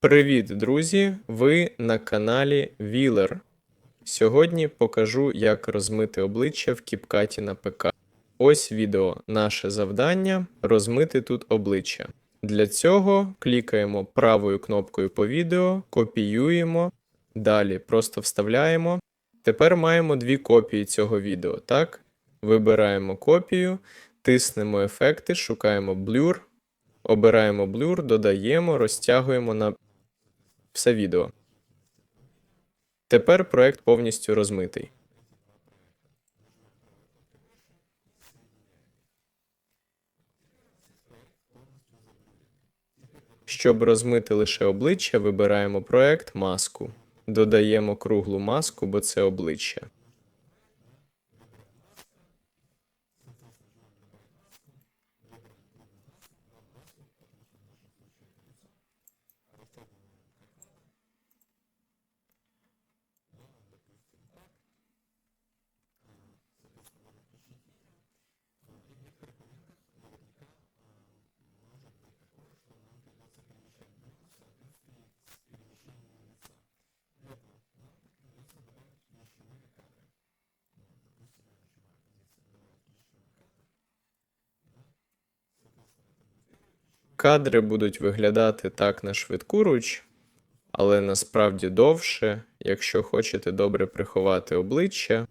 Привіт, друзі! Ви на каналі Вілер. Сьогодні покажу, як розмити обличчя в кіпкаті на ПК. Ось відео. Наше завдання розмити тут обличчя. Для цього клікаємо правою кнопкою по відео, копіюємо, далі просто вставляємо. Тепер маємо дві копії цього відео. Так? Вибираємо копію, тиснемо ефекти, шукаємо Blur, обираємо Blur, додаємо, розтягуємо на все відео. Тепер проект повністю розмитий. Щоб розмити лише обличчя, вибираємо проект маску. Додаємо круглу маску, бо це обличчя. Кадри будуть виглядати так на швидкуруч, але насправді довше, якщо хочете добре приховати обличчя.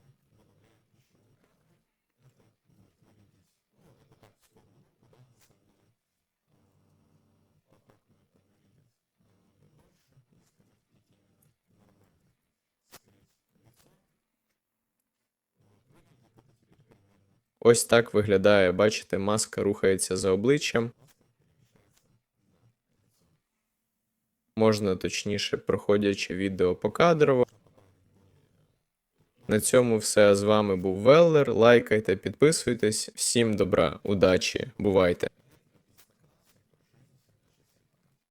Ось так виглядає, бачите, маска рухається за обличчям. Можна точніше, проходячи відео покадрово. На цьому все. З вами був Веллер. Лайкайте, підписуйтесь. Всім добра, удачі, бувайте!